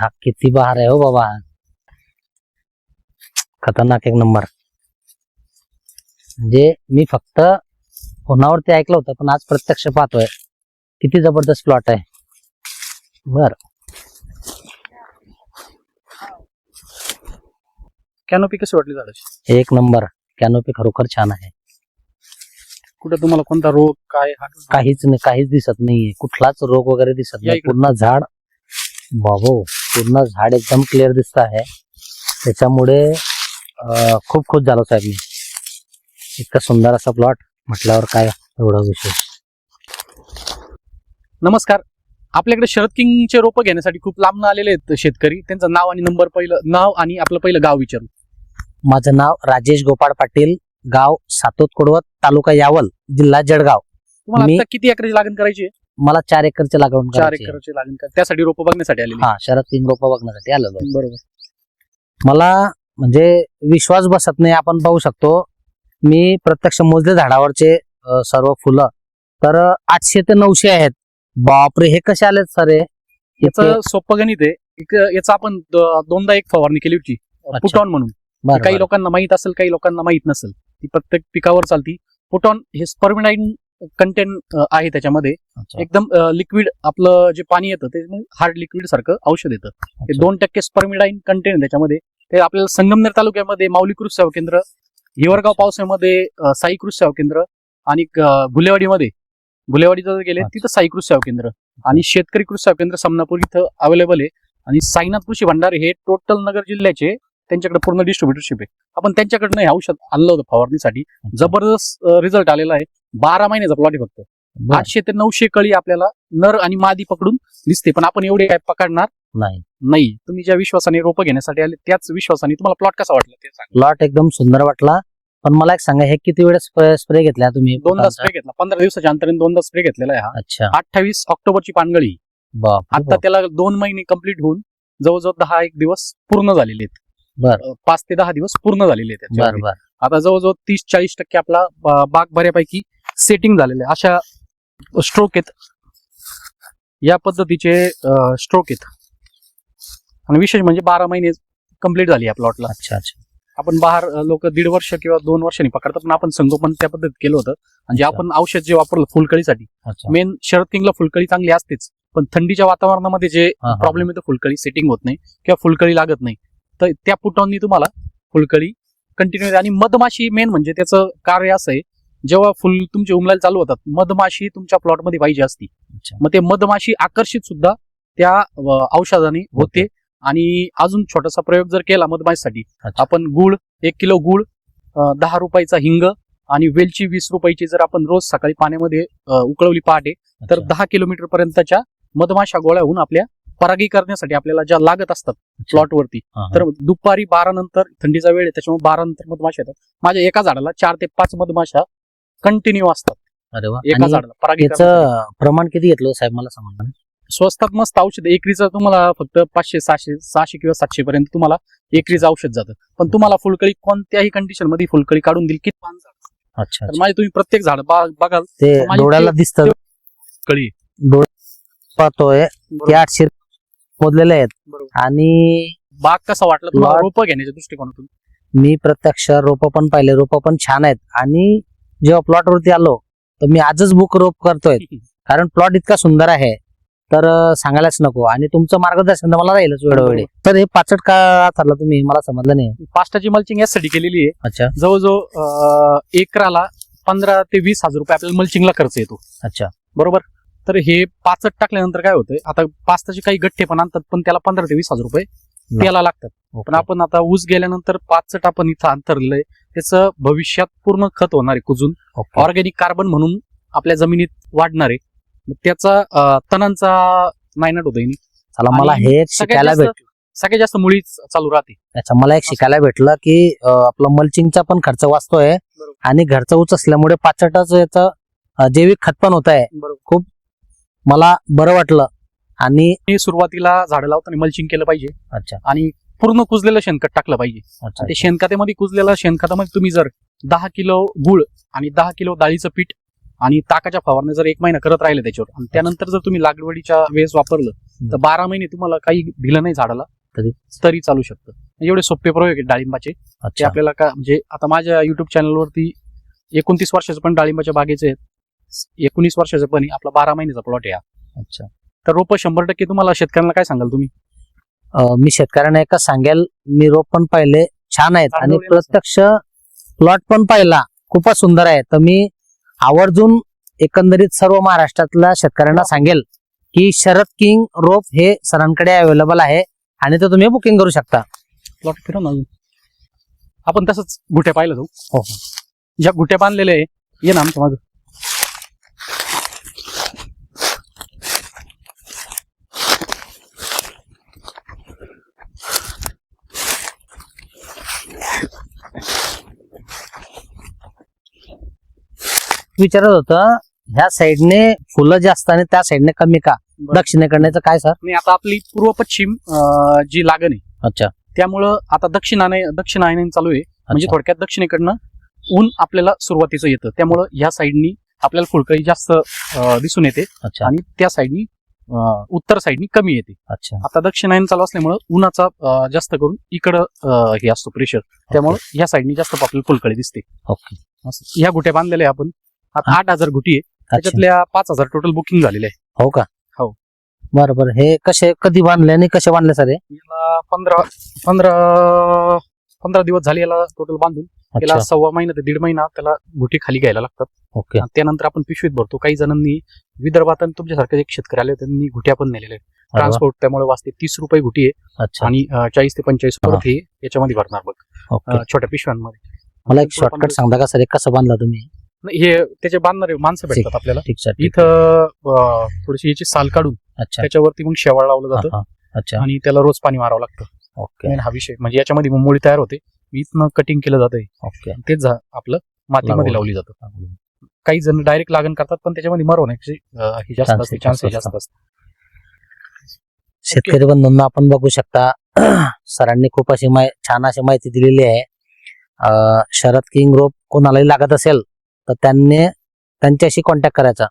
हा किती बहार आहे हो बाबा. खतरनाक एक नंबर. म्हणजे मी फक्त फोनावरती ऐकलं होतं पण आज प्रत्यक्ष पाहतोय. किती जबरदस्त प्लॉट आहे. बर. कॅनोपी कशी वाटली झाडाची? एक नंबर. कॅनोपी खरोखर छान आहे. कुठे तुम्हाला कोणता रोग काय काहीच नाही काहीच दिसत नाहीये. कुठलाच रोग वगैरे दिसत नाही. पूर्ण झाड बाबो पूर्ण झाड एकदम क्लिअर दिसत आहे. त्याच्यामुळे खूप खुश झालो साहेब मी. इतका सुंदर असा प्लॉट म्हटल्यावर काय एवढा विशेष. नमस्कार. आपल्याकडे शरद किंगचे रोपं घेण्यासाठी खूप लांब आलेले आहेत शेतकरी. त्यांचं नाव आणि नंबर पहिलं नाव आणि आपलं पहिलं गाव विचारू. माझं नाव राजेश गोपाळ पाटील गाव सातोत कोडवत तालुका यावल जिल्हा जळगाव. तुम्हाला मी- आता किती एकराची लागण करायची आहे? मला चार एकरचे लागवड चार करायची आहे. एकराची लागण कर त्यासाठी रोपं बघण्यासाठी आलेली. हा शरद तीन रोप बघण्यासाठी आलेलो आहे. बरोबर. मला म्हणजे विश्वास बसत नाही आपण पाहू शकतो. मी प्रत्यक्ष मोजले झाडावरचे अ, सर्व फुलं. तर आठशे ते नऊशे आहेत. बापरे हे कसे आलेत सर? हे याचं सोपं गणित आहे. एक याचं आपण द- दोनदा एक फवारणी केली होती. पुटॉन म्हणून. काही. लोकांना माहीत असेल काही लोकांना माहीत नसेल. ती प्रत्येक पिकावर चालती. पुटॉन हे स्पर्मिडाईन कंटेंट आहे त्याच्यामध्ये. एकदम लिक्विड आपलं जे पाणी येतं ते हार्ड लिक्विड सारखं औषध येतं. ते. दोन टक्के स्पर्मिडाईन कंटेंट त्याच्यामध्ये. ते आपल्याला संगमनेर तालुक्यामध्ये माऊली कृषी सेवा केंद्र हिवरगाव पावसामध्ये साई कृषी सेवा केंद्र आणि अं, गुलेवाडीमध्ये. गुलेवाडी जर गेले. तिथं साई कृषी सेवा केंद्र. आणि शेतकरी कृषी सेवा केंद्र समनापूर इथं अवेलेबल आहे. आणि साईनाथ कृषी भंडार हे टोटल नगर जिल्ह्याचे त्यांच्याकडे पूर्ण डिस्ट्रीब्युटरशिप आहे. आपण त्यांच्याकडनं हे औषध आणलं होतं फवारणीसाठी. जबरदस्त रिझल्ट आलेला आहे. बारा महिन्याचा प्लॉट आहे फक्त. आठशे ते नऊशे कळी आपल्याला नर आणि मादी पकडून दिसते पण आपण एवढे काय पकडणार नाही. नाही. तुम्ही ज्या विश्वासाने रोपं घेण्यासाठी आले त्याच विश्वासाने तुम्हाला प्लॉट कसा वाटला ते सांगा. प्लॉट एकदम सुंदर वाटला. पण मला एक सांगा हे किती वेळेस स्प्रे घेतला तुम्ही? दोनदा स्प्रे घेतला. पंधरा दिवसाच्या अंतराने दोनदा स्प्रे घेतलेला आहे हा. अच्छा. अठ्ठावीस ऑक्टोबरची पानगळी. आता त्याला दोन महिने कंप्लीट होऊन जवळजवळ दहा एक दिवस पूर्ण झालेले आहेत. पाच ते दहा दिवस पूर्ण झालेले आहेत बर त्याच्यामध्ये. बर. आता जवळजवळ तीस चाळीस टक्के आपला बाग बऱ्यापैकी सेटिंग झालेलं आहे. अशा स्ट्रोक आहेत. या पद्धतीचे स्ट्रोक आहेत. आणि विशेष म्हणजे बारा महिने कंप्लीट झाली या प्लॉटला अच्छा अच्छा. आपण बाहेर लोक दीड वर्ष किंवा दोन वर्षांनी पकडतात पण आपण संगोपन त्या पद्धतीत केलं होतं. आणि जे अच्छा. आपण औषध जे वापरलं फुलकळीसाठी. मेन शरद किंगला फुलकळी चांगली असतेच पण थंडीच्या वातावरणामध्ये जे प्रॉब्लेम येतो फुलकळी सेटिंग होत नाही किंवा फुलकळी लागत नाही. तर त्या पुटॉननी तुम्हाला फुलकळी कंटिन्यू आणि मधमाशी मेन म्हणजे त्याचं कार्य असं आहे जेव्हा फुल तुमचे उमलायला चालू होतात मधमाशी तुमच्या प्लॉटमध्ये पाहिजे असती. मग ते मधमाशी आकर्षित सुद्धा त्या औषधाने होते आणि अजून छोटासा प्रयोग जर केला मधमाशीसाठी. आपण गुळ एक किलो गुळ दहा रुपयाचा हिंग आणि वेलची वीस रुपयाची जर आपण रोज सकाळी पाण्यामध्ये उकळवली पहाटे तर. दहा किलोमीटर पर्यंतच्या मधमाशा गोळ्या होऊन आपल्या परागी करण्यासाठी आपल्याला ज्या लागत असतात प्लॉट वरती हा, हा. तर दुपारी बारा नंतर थंडीचा वेळ आहे त्याच्यामुळे बारा नंतर मधमाशा येतात. माझ्या एका झाडाला चार ते पाच मधमाशा कंटिन्यू असतात. अरे वा. एका झाडाला परागी करण्यासाठी. याचं प्रमाण किती घेतलं साहेब मला सांगा. स्वस्तात मस्त औषध एकरीचं तुम्हाला फक्त पाचशे सहाशे सहाशे किंवा सातशे पर्यंत तुम्हाला एकरीचं औषध जातं. पण तुम्हाला फुलकळी कोणत्याही कंडिशनमध्ये फुलकळी काढून दिली किती पान झाड अच्छा. माझे तुम्ही प्रत्येक झाड बघाल ते डोळ्याला दिसत. कळी. पाहतोय. ते आठशे मोजलेले आहेत. बरोबर. आणि बाग कसा वाटला तुम्हाला? Lot- रोपं घेण्याच्या दृष्टिकोनातून? मी प्रत्यक्ष रोप पण पाहिले. रोप पण छान आहेत. आणि जेव्हा प्लॉट वरती आलो तर मी आजच बुक रोप करतोय. कारण प्लॉट इतका सुंदर आहे. तर अं, सांगायलाच नको. आणि तुमचं मार्गदर्शन तर मला राहीलच वेळोवेळी. तर हे पाचट का ठरलं तुम्ही? मला समजलं नाही. पास्टाची मल्चिंग यासाठी केलेली आहे. अच्छा. जवळजवळ अं, एकराला पंधरा ते वीस हजार रुपये आपल्याला मल्चिंगला खर्च येतो. अच्छा. बरोबर? तर हे पाचट टाकल्यानंतर काय होतंय आता पास्ताचे काही गठ्ठे पण आणतात पण त्याला पंधरा ते वीस हजार रुपये त्याला लागतात. पण. आपण आता ऊस गेल्यानंतर पाचट आपण इथं अंतरलंय त्याचं भविष्यात पूर्ण खत होणार आहे कुजून. ऑर्गॅनिक कार्बन म्हणून आपल्या जमिनीत वाढणार आहे. त्याचा तणांचा नायनाट होतोय चला मला हे शिकायला जास्त भेट सगळ्यात जास्त मुळी चालू राहते. अच्छा मला एक शिकायला भेटलं की आपला मल्चिंगचा पण खर्च वाचतोय. आणि घरचा ऊस असल्यामुळे पाचटाचं याचं जैविक खत पण होत आहे बरोबर मला बरं वाटलं. आणि मी सुरुवातीला झाडं लावताना मल्चिंग केलं पाहिजे. अच्छा. आणि पूर्ण कुजलेलं शेणखत टाकलं पाहिजे. अच्छा ते शेणखतामध्ये कुजलेलं शेणखतामध्ये तुम्ही जर दहा किलो गुळ आणि दहा किलो डाळीचं पीठ आणि ताकाच्या फवारण्या जर एक महिना करत राहिले त्याच्यावर आणि त्यानंतर जर तुम्ही लागवडीच्या वेळेस वापरलं तर बारा महिने तुम्हाला काही भिलं नाही झाडाला. तरी? तरी चालू शकतं. एवढे सोपे प्रयोग आहेत डाळिंबाचे. ते आपल्याला का म्हणजे आता माझ्या युट्यूब चॅनलवरती एकोणतीस वर्षाचं पण डाळिंबाच्या बागेचे आहेत. एकोणीस वर्षाचं पण आहे. आपला बारा महिन्याचा प्लॉट आहे हा. अच्छा. तर रोपं शंभर टक्के तुम्हाला शेतकऱ्यांना काय सांगाल तुम्ही? अं, मी शेतकऱ्यांना एकच सांगेल मी रोप पण पाहिले छान आहेत. आणि चांगलं प्रत्यक्ष प्लॉट पण पाहिला खूपच सुंदर आहे. तर मी आवर्जून एकंदरीत सर्व महाराष्ट्रातल्या शेतकऱ्यांना सांगेल की शरद किंग रोप हे सरांकडे अवेलेबल आहे आणि ते तुम्ही बुकिंग करू शकता. प्लॉट फिरव ना अजून. आपण तसंच गुट्या पाहिलं जाऊ. हो. ज्या गुट्या बांधलेल्या आहे ये ना आमच्या मागं. विचारत होतं ह्या साईडने फुलं जास्त आणि त्या साईडने कमी का? दक्षिणेकडण्याचं काय सर? आणि आता आपली पूर्व पश्चिम अं, जी लागण आहे अच्छा. त्यामुळं आता दक्षिणाने दक्षिणायन चालू आहे. म्हणजे अच्छा. थोडक्यात दक्षिणेकडनं ऊन आपल्याला सुरुवातीचं येतं. त्यामुळं ह्या साईडनी आपल्याला फुलकळी जास्त अं, दिसून येते अच्छा. आणि त्या साईडनी अं, उत्तर साईडनी कमी येते. अच्छा. आता दक्षिणायन चालू असल्यामुळं उन्हाचा अं, जास्त करून इकडं अं, हे असतो प्रेशर त्यामुळे ह्या साईडनी जास्त आपल्याला फुलकळी दिसते. ओके. असं. ह्या गुट्या बांधलेल्या आहे आपण. आता आठ हजार गुटी आहे. अच्छा. त्याच्यातल्या पाच हजार टोटल बुकिंग झालेले आहे. हो का? हो. बरं बरं. हे कसे कधी बांधले आणि कसे बांधले सर हे? याला पंधरा पंधरा पंधरा दिवस झाले याला टोटल बांधून. त्याला अच्छा. सव्वा महिना ते दीड महिना त्याला गुटी खाली घ्यायला लागतात. ओके. आणि त्यानंतर आपण पिशवीत भरतो. काही जणांनी विदर्भात आणि तुमच्यासारखे एक शेतकरी आले होते, त्यांनी गुट्या पण नेलेल्या आहेत. अरे वा. ट्रान्सपोर्ट त्यामुळे वाचते. तीस रुपये गुटी आहे. अच्छा. आणि अं, चाळीस ते पंचेचाळीस हा. परत हे याच्यामध्ये भरणार बघ. ओके. अं, छोट्या पिशव्यांमध्ये. मला एक शॉर्टकट सांगता का सर? हे कसं बांधला तुम्ही? हे त्याचे बांधणारे माणसं ठीक. भेटतात आपल्याला. ठीक सर ठीक. इथं अं, थोडीशी याची साल काढून अच्छा. त्याच्यावरती मग शेवाळ लावलं हा, जातं हा. अच्छा. आणि त्याला रोज पाणी मारावं लागतं. ओके. हा विषय. म्हणजे याच्यामध्ये मुंबोळी तयार होते. इथनं कटिंग केलं जातंय. ओके. तेच झा- आपलं मातीमध्ये लागवड. लावली जातं. काही जण डायरेक्ट लागण करतात पण त्याच्यामध्ये मर होण्याची अं, ही जास्त Chances असते जास्त चान्सेस. जास्त असतात शेतकरी बंधूंना आपण बघू शकता सरांनी खूप अशी माहि- छान अशी माहिती दिलेली आहे. अं, शरद किंग रोप कोणालाही लागत असेल तर त्यांनी त्यांच्याशी कॉन्टॅक्ट करायचा.